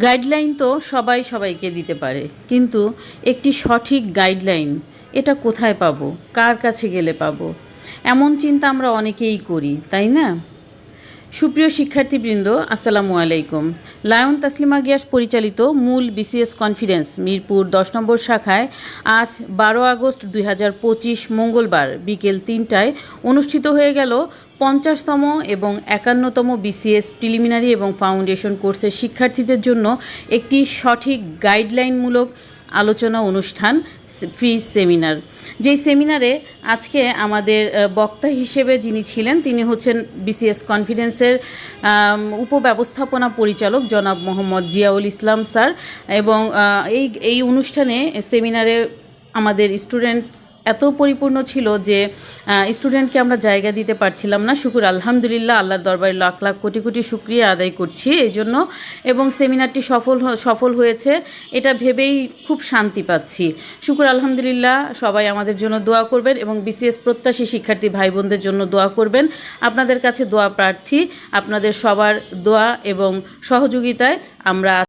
Guideline তো সবাই সবাইকে দিতে পারে, কিন্তু একটি সঠিক গাইডলাইন এটা কোথায় পাবো? কার কাছে গেলে পাবো? এমন চিন্তা আমরা অনেকেই করি, তাই না? সুপ্রিয় শিক্ষার্থীবৃন্দ, আসসালামু আলাইকুম। লায়ন তাসলিমা গিয়াস পরিচালিত মূল বিসিএস কনফারেন্স মিরপুর দশ নম্বর শাখায় আজ বারো আগস্ট দুই হাজার পঁচিশ মঙ্গলবার বিকেল তিনটায় অনুষ্ঠিত হয়ে গেল পঞ্চাশতম এবং একান্নতম বিসিএস প্রিলিমিনারি এবং ফাউন্ডেশন কোর্সের শিক্ষার্থীদের জন্য একটি সঠিক গাইডলাইনমূলক আলোচনা অনুষ্ঠান ফ্রি সেমিনার। যেই সেমিনারে আজকে আমাদের বক্তা হিসেবে যিনি ছিলেন, তিনি হচ্ছেন বিসিএস কনফিডেন্সের উপব্যবস্থাপনা পরিচালক জনাব মোহাম্মদ জিয়াউল ইসলাম স্যার। এবং এই এই অনুষ্ঠানে সেমিনারে আমাদের স্টুডেন্ট এত পরিপূর্ণ ছিল যে স্টুডেন্টকে আমরা জায়গা দিতে পারছিলাম না। শুকুর, আলহামদুলিল্লাহ, আল্লাহর দরবারে লাখ লাখ কোটি কোটি শুক্রিয়া আদায় করছি এই জন্য। এবং সেমিনারটি সফল সফল হয়েছে। এটা ভেবেই খুব শান্তি পাচ্ছি। শুকুর, আলহামদুলিল্লাহ, সবাই আমাদের জন্য দোয়া করবেন এবং বিসিএস প্রত্যাশী শিক্ষার্থী ভাই বোনদের জন্য দোয়া করবেন। আপনাদের কাছে দোয়া প্রার্থী, আপনাদের সবার দোয়া এবং সহযোগিতায় আমরা